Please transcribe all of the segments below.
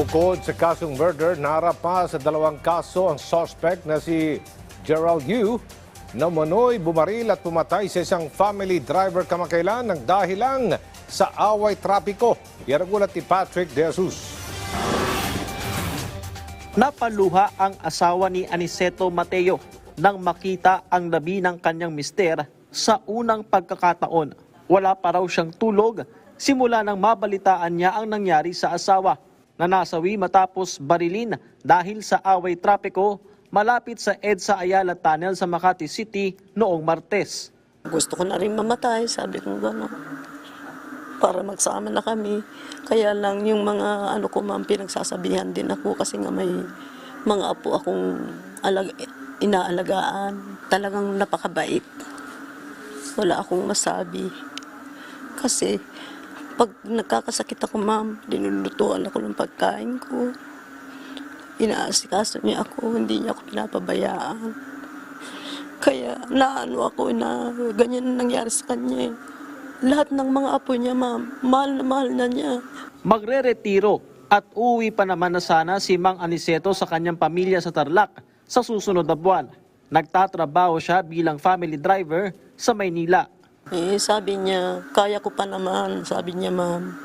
Bukod sa kasong murder, naharap pa sa dalawang kaso ang suspect na si Gerald Yu na manoy bumaril at pumatay sa isang family driver kamakailan ng dahilang sa away trapiko. Yan ang ulat ni Patrick De Jesus. Napaluha ang asawa ni Aniceto Mateo nang makita ang labi ng kanyang mister sa unang pagkakataon. Wala pa raw siyang tulog simula nang mabalitaan niya ang nangyari sa asawa na nasawi matapos barilin dahil sa away trapiko malapit sa EDSA Ayala Tunnel sa Makati City noong Martes. Gusto ko na rin mamatay, sabi ko gano'n. Para magsama na kami. Kaya lang yung mga ano ko ma'am, pinagsasabihan din ako kasi nga may mga apo akong alag inaalagaan. Talagang napakabait. Wala akong masabi. Kasi pag nagkakasakit ako ma'am, dinulutuan ako ng pagkain ko. Inaasikaso niya ako, hindi niya ako pinapabayaan. Kaya naano ako na ganyan ang nangyari sa kanya. eh. Lahat ng mga apo niya, ma'am, mahal na mahal na niya. Magre-retiro at uwi pa naman na sana si Mang Aniceto sa kanyang pamilya sa Tarlac sa susunod na buwan. Nagtatrabaho siya bilang family driver sa Maynila. Eh, sabi niya, kaya ko pa naman. Sabi niya, ma'am,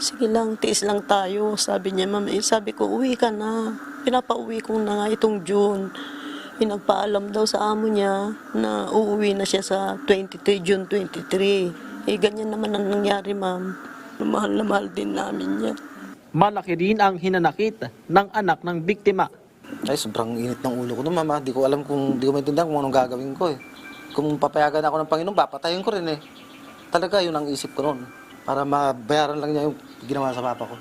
sige lang, tiis lang tayo. Sabi niya, ma'am, eh, sabi ko, uwi ka na. Pinapauwi ko na nga itong June. Pinagpaalam daw sa amo niya na uuwi na siya sa 23, June 23. Eh, ganyan naman ang nangyari, ma'am. Mahal na mahal din namin niya. Malaki rin ang hinanakit ng anak ng biktima. Ay, sobrang init ng ulo ko noon, mama. Di ko alam kung, di ko maintindihan kung anong gagawin ko eh. Kung papayagan ako ng Panginoon, papatayin ko rin eh. Talaga yun ang isip ko noon. Para mabayaran lang niya yung ginawa sa papa ko.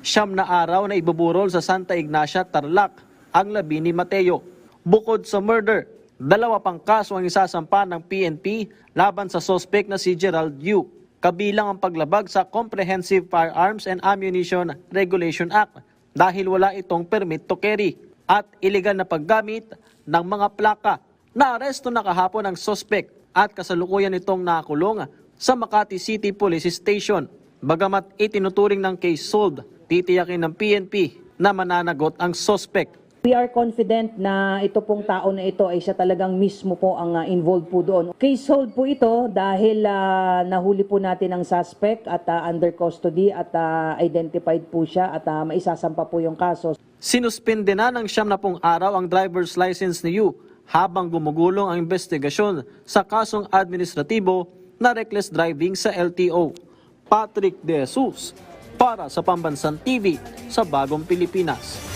Siyam na araw na ibuburol sa Santa Ignacia, Tarlac ang labi ni Mateo. Bukod sa murder, dalawa pang kaso ang isasampa ng PNP laban sa sospek na si Gerald Yu. Kabilang ang paglabag sa Comprehensive Firearms and Ammunition Regulation Act dahil wala itong permit to carry at iligal na paggamit ng mga plaka. Naaresto na kahapon ang sospek at kasalukuyan itong nakulong sa Makati City Police Station. Bagamat itinuturing ng case solved, titiyakin ng PNP na mananagot ang sospek. We are confident na ito pong tao na ito ay siya talagang mismo po ang ah, involved po doon. Case solved po ito dahil ah, nahuli po natin ang suspect at ah, under custody at ah, identified po siya at ah, maisasampa po yung kaso. Sinuspinde na ng siyam na pong araw ang driver's license ni Yu habang gumugulong ang investigasyon sa kasong administratibo na reckless driving sa LTO. Patrick De Jesus para sa Pambansang TV sa Bagong Pilipinas.